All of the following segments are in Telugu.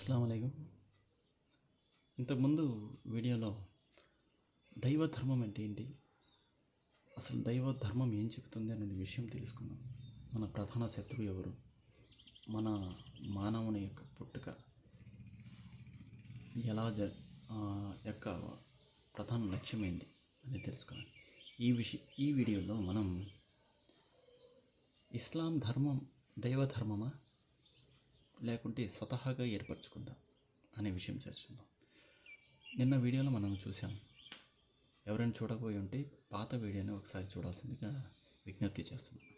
అస్సలం అయికం ఇంతకుముందు వీడియోలో దైవ ధర్మం అంటే ఏంటి? అసలు దైవ ధర్మం ఏం చెబుతుంది అనేది విషయం తెలుసుకున్నాం మన ప్రధాన శత్రువు ఎవరు? మన మానవుని యొక్క పుట్టుక. ఎలా జ యొక్క ప్రధాన లక్ష్యం ఏంటి అనేది తెలుసుకోవాలి ఈ విష ఈ వీడియోలో మనం ఇస్లాం ధర్మం దైవ ధర్మమా లేకుంటే స్వతహాగా ఏర్పరచుకుందాం అనే విషయం చేస్తున్నాం. నిన్న వీడియోలో మనం చూసాం ఎవరైనా చూడకపోయి ఉంటే పాత వీడియోని ఒకసారి చూడాల్సిందిగా విజ్ఞప్తి చేస్తున్నాను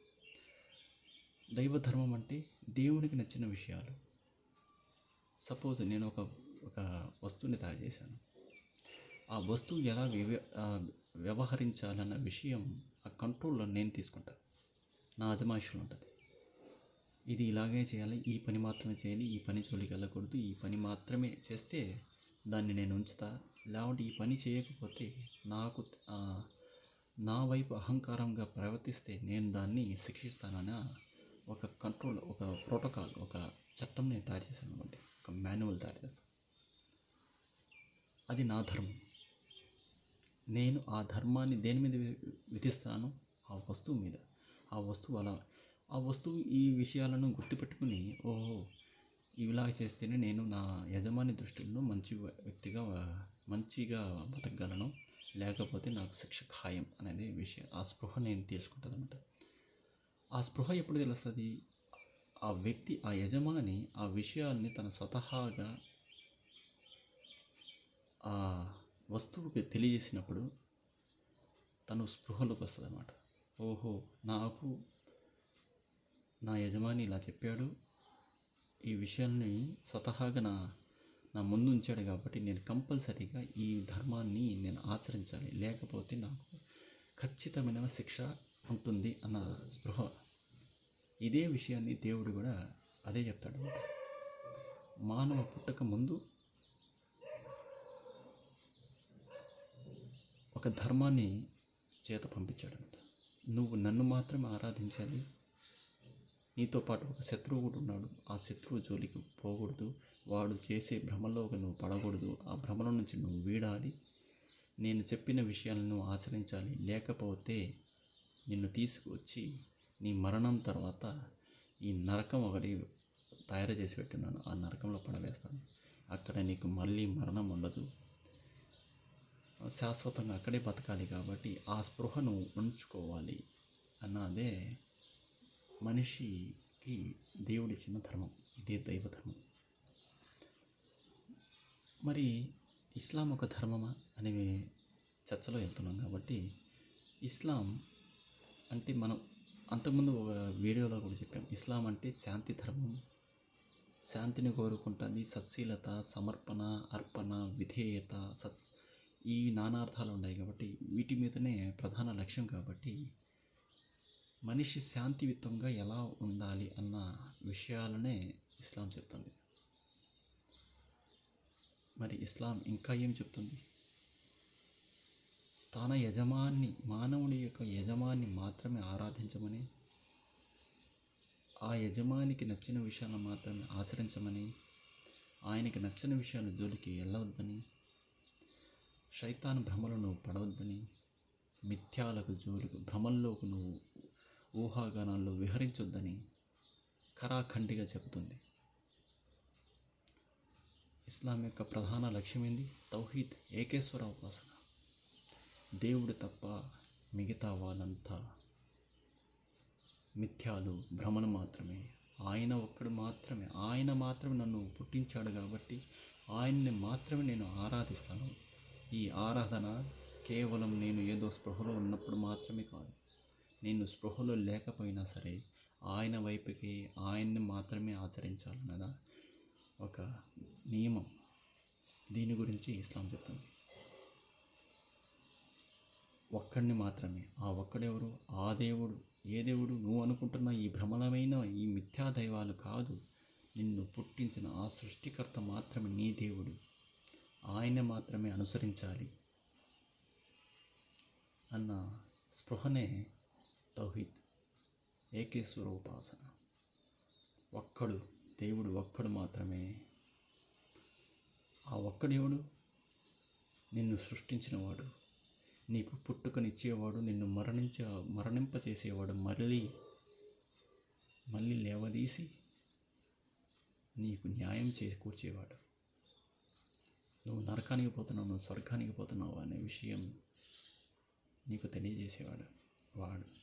దైవ ధర్మం అంటే దేవునికి నచ్చిన విషయాలు. సపోజ్ నేను ఒక ఒక వస్తువుని తయారు చేశాను. ఆ వస్తువు ఎలా వివ వ్యవహరించాలన్న విషయం ఆ కంట్రోల్లో నేను తీసుకుంటా. నా అజమాయిషులు ఉంటుంది. ఇది ఇలాగే చేయాలి ఈ పని మాత్రమే చేయాలి ఈ పని జోలికి వెళ్ళకూడదు ఈ పని మాత్రమే చేస్తే దాన్ని నేను ఉంచుతా. లేకుంటే ఈ పని చేయకపోతే నాకు నా వైపు అహంకారంగా ప్రవర్తిస్తే నేను దాన్ని శిక్షిస్తానని ఒక కంట్రోల్ ఒక ప్రోటోకాల్ ఒక చట్టం నేను తయారు చేశాను అనమాట ఒక మాన్యువల్ తయారు చేస్తాను అది నా ధర్మం. నేను ఆ ధర్మాన్ని దేని మీద వి- విధిస్తాను ఆ వస్తువు మీద. ఆ వస్తువు అలా ఆ వస్తువు ఈ విషయాలను గుర్తుపెట్టుకుని ఓహో ఇలా చేస్తేనే నేను నా యజమాని దృష్టిలో మంచి వ్యక్తిగా మంచిగా బతకగలను. లేకపోతే నాకు శిక్ష ఖాయం అనేది విషయం ఆ స్పృహ నేను తీసుకుంటుంది అనమాట ఆ స్పృహ ఎప్పుడు తెలుస్తుంది? ఆ వ్యక్తి ఆ యజమాని ఆ విషయాల్ని తన స్వతహాగా ఆ వస్తువుకి తెలియజేసినప్పుడు తను స్పృహలోకి వస్తుంది అనమాట ఓహో నాకు నా యజమాని ఇలా చెప్పాడు. ఈ విషయాల్ని స్వతహాగా నా నా ముందు ఉంచాడు కాబట్టి నేను కంపల్సరీగా ఈ ధర్మాన్ని నేను ఆచరించాలి. లేకపోతే నాకు ఖచ్చితమైన శిక్ష ఉంటుంది అన్న స్పృహ. ఇదే విషయాన్ని దేవుడు కూడా అదే చెప్తాడు. మానవ పుట్టక ముందు ఒక ధర్మాన్ని చేత పంపించాడు నువ్వు నన్ను మాత్రమే ఆరాధించాలి నీతో పాటు ఒక శత్రువు కూడా ఉన్నాడు. ఆ శత్రువు జోలికి పోకూడదు. వాడు చేసే భ్రమలో నువ్వు పడకూడదు. ఆ భ్రమల నుంచి నువ్వు వీడాలి. నేను చెప్పిన విషయాలను ఆచరించాలి. లేకపోతే నిన్ను తీసుకువచ్చి నీ మరణం తర్వాత ఈ నరకం ఒకటి తయారు చేసి పెట్టున్నాను ఆ నరకంలో పడవేస్తాను. అక్కడ నీకు మళ్ళీ మరణం ఉండదు. శాశ్వతంగా అక్కడే బతకాలి కాబట్టి ఆ స్పృహను ఉంచుకోవాలి. అన్నదే మనిషికి దేవుడిచ్చిన ధర్మం. ఇదే దైవ ధర్మం. మరి ఇస్లాం ఒక ధర్మమా అనే చర్చలో వెళ్తున్నాం కాబట్టి ఇస్లాం అంటే మనం అంతకుముందు ఒక వీడియోలో కూడా చెప్పాం. ఇస్లాం అంటే శాంతి ధర్మం. శాంతిని కోరుకుంటుంది సత్శీలత సమర్పణ అర్పణ విధేయత సత్ ఈ నానార్థాలు ఉన్నాయి కాబట్టి వీటి మీదనే ప్రధాన లక్ష్యం కాబట్టి మనిషి శాంతియుతంగా ఎలా ఉండాలి అన్న విషయాలనే ఇస్లాం చెప్తుంది. మరి ఇస్లాం ఇంకా ఏం చెప్తుంది? తన యజమాన్ని మానవుని యొక్క యజమాన్ని మాత్రమే ఆరాధించమని ఆ యజమానికి నచ్చిన విషయాలను మాత్రమే ఆచరించమని ఆయనకి నచ్చిన విషయాల జోలికి వెళ్ళవద్దని శైతాన్ భ్రమలు నువ్వు పడవద్దని మిథ్యాలకు జోలికి భ్రమల్లోకి నువ్వు ఊహాగానాల్లో విహరించొద్దని కరాఖండిగా చెబుతుంది. ఇస్లాం యొక్క ప్రధాన లక్ష్యం ఏంది తౌహీద్ ఏకేశ్వర ఉపాసన. దేవుడు తప్ప మిగతా వాళ్ళంతా మిథ్యాలు భ్రమలు మాత్రమే. ఆయన ఒక్కడు మాత్రమే. ఆయన మాత్రమే నన్ను పుట్టించాడు కాబట్టి ఆయన్ని మాత్రమే నేను ఆరాధిస్తాను. ఈ ఆరాధన కేవలం నేను ఏదో స్పృహలో ఉన్నప్పుడు మాత్రమే కాదు. నేను స్పృహలో లేకపోయినా సరే ఆయన వైపుకి ఆయన్ని మాత్రమే ఆచరించాలన్నదా? ఒక నియమం. దీని గురించి ఇస్లాం చెప్తుంది. ఒక్కడిని మాత్రమే. ఆ ఒక్కడెవరు? ఆ దేవుడు. ఏ దేవుడు? నువ్వు అనుకుంటున్న ఈ భ్రమలమైన ఈ మిథ్యా దైవాలు కాదు. నిన్ను పుట్టించిన ఆ సృష్టికర్త మాత్రమే నీ దేవుడు. ఆయన మాత్రమే అనుసరించాలి. అన్న స్పృహనే తౌహీద్ ఏకేశ్వర ఉపాసన. ఒక్కడు దేవుడు ఒక్కడు మాత్రమే. ఆ ఒక్కడేవుడు నిన్ను సృష్టించినవాడు నీకు పుట్టుకనిచ్చేవాడు నిన్ను మరణించ మరణింపచేసేవాడు మళ్ళీ మళ్ళీ లేవదీసి నీకు న్యాయం చేకూర్చేవాడు నువ్వు నరకానికి పోతున్నావు నువ్వు స్వర్గానికి పోతున్నావు అనే విషయం నీకు తెలియజేసేవాడు వాడు.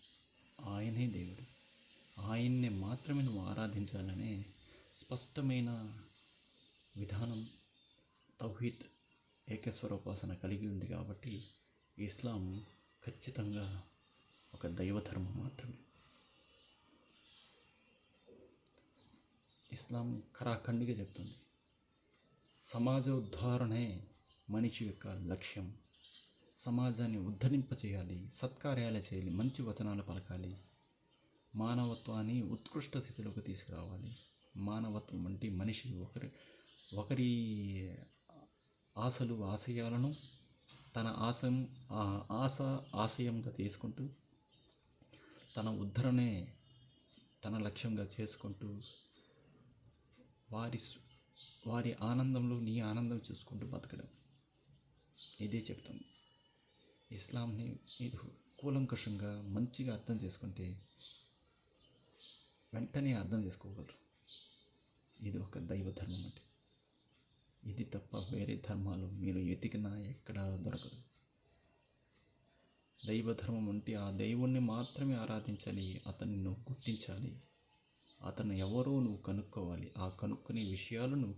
ఆయనే దేవుడు. ఆయన్నే మాత్రమే నువ్వు ఆరాధించాలనే స్పష్టమైన విధానం తౌహీద్ ఏకస్వరోపాసన కలిగి ఉంది కాబట్టి ఇస్లాం ఖచ్చితంగా ఒక దైవధర్మం మాత్రమే. ఇస్లాం ఖరాఖండిగా చెప్తుంది. సమాజ ఉద్ధారణే మనిషి యొక్క లక్ష్యం. సమాజాన్ని ఉద్ధరింపచేయాలి సత్కార్యాలు చేయాలి మంచి వచనాలు పలకాలి. మానవత్వాన్ని ఉత్కృష్ట స్థితిలోకి తీసుకురావాలి. మానవత్వం అంటే మనిషి ఒకరి ఒకరి ఆశలు ఆశయాలను తన ఆశం ఆశ ఆశయంగా తీసుకుంటూ తన ఉద్ధరణే తన లక్ష్యంగా చేసుకుంటూ వారి వారి ఆనందంలో నీ ఆనందం చూసుకుంటూ బతకడం. ఇదే చెప్తుంది ఇస్లాంని కూలంకషంగా మంచిగా అర్థం చేసుకుంటే వెంటనే అర్థం చేసుకోగలరు. ఇది ఒక దైవ ధర్మం అంటే. ఇది తప్ప వేరే ధర్మాలు మీరు ఎతికినా ఎక్కడా దొరకదు. దైవ ధర్మం అంటే ఆ దైవుణ్ణి మాత్రమే ఆరాధించాలి అతన్ని నువ్వు గుర్తించాలి. అతను ఎవరో నువ్వు కనుక్కోవాలి. ఆ కనుక్కునే విషయాలను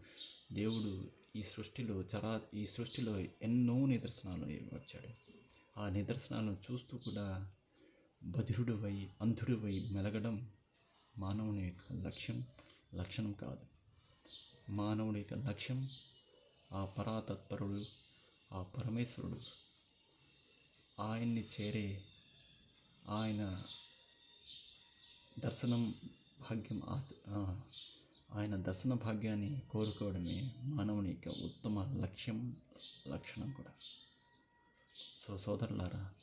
దేవుడు ఈ సృష్టిలో చరా ఈ సృష్టిలో ఎన్నో నిదర్శనాలు వచ్చాడు ఆ నిదర్శనాలను చూస్తూ కూడా బధిరుడివై అంధుడివై మెలగడం మానవుని యొక్క లక్ష్యం లక్షణం కాదు. మానవుని యొక్క లక్ష్యం ఆ పరాతత్పరుడు ఆ పరమేశ్వరుడు. ఆయన్ని చేరే ఆయన దర్శనం భాగ్యం ఆచ ఆయన దర్శన భాగ్యాన్ని కోరుకోవడమే మానవుని యొక్క ఉత్తమ లక్ష్యం లక్షణం కూడా. సో సోదరులారా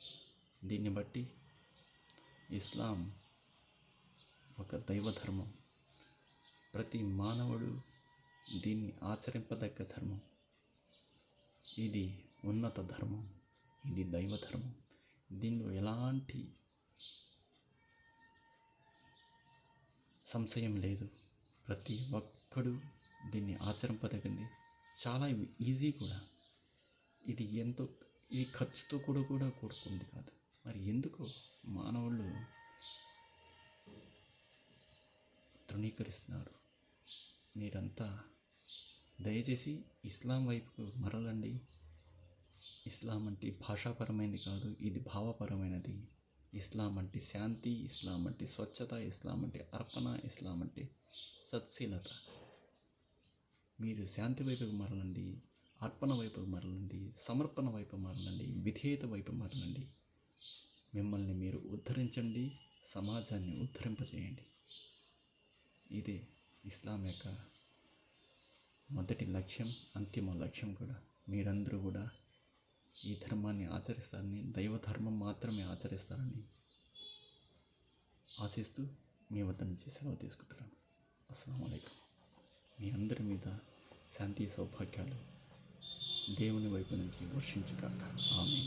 దీన్ని బట్టి ఇస్లాం ఒక దైవ ధర్మం ప్రతి మానవుడు దీన్ని ఆచరింపదగ్గ ధర్మం. ఇది ఉన్నత ధర్మం. ఇది దైవ ధర్మం దీనిలో ఎలాంటి సంశయం లేదు. ప్రతి ఒక్కడు దీన్ని ఆచరింపదగింది. చాలా ఈజీ కూడా. ఇది ఎంతో ఈ ఖర్చుతో కూడా కూడా కూడుకుంది కాదు. మరి ఎందుకు మానవుళ్ళు తృణీకరిస్తున్నారు? మీరంతా దయచేసి ఇస్లాం వైపుకు మరలండి. ఇస్లాం అంటే భాషాపరమైనది కాదు ఇది భావపరమైనది. ఇస్లాం అంటే శాంతి ఇస్లాం అంటే స్వచ్ఛత ఇస్లాం అంటే అర్పణ ఇస్లాం అంటే సత్శీలత. మీరు శాంతి వైపుకు మరలండి. అర్పణ వైపు మరలండి సమర్పణ వైపు మరలండి విధేయత వైపు మరలండి. మిమ్మల్ని మీరు ఉద్ధరించండి సమాజాన్ని ఉద్ధరింపజేయండి. ఇదే ఇస్లాం యొక్క మొదటి లక్ష్యం అంతిమ లక్ష్యం కూడా. మీరందరూ కూడా ఈ ధర్మాన్ని ఆచరిస్తారని దైవ ధర్మం మాత్రమే ఆచరిస్తారని ఆశిస్తూ మీ వద్ద నుంచి సెలవు తీసుకుంటున్నాను. అస్సలం అయికం మీ అందరి మీద శాంతి సౌభాగ్యాలు. దేవుని వైపు నుంచి వర్షించుగాక ఆమె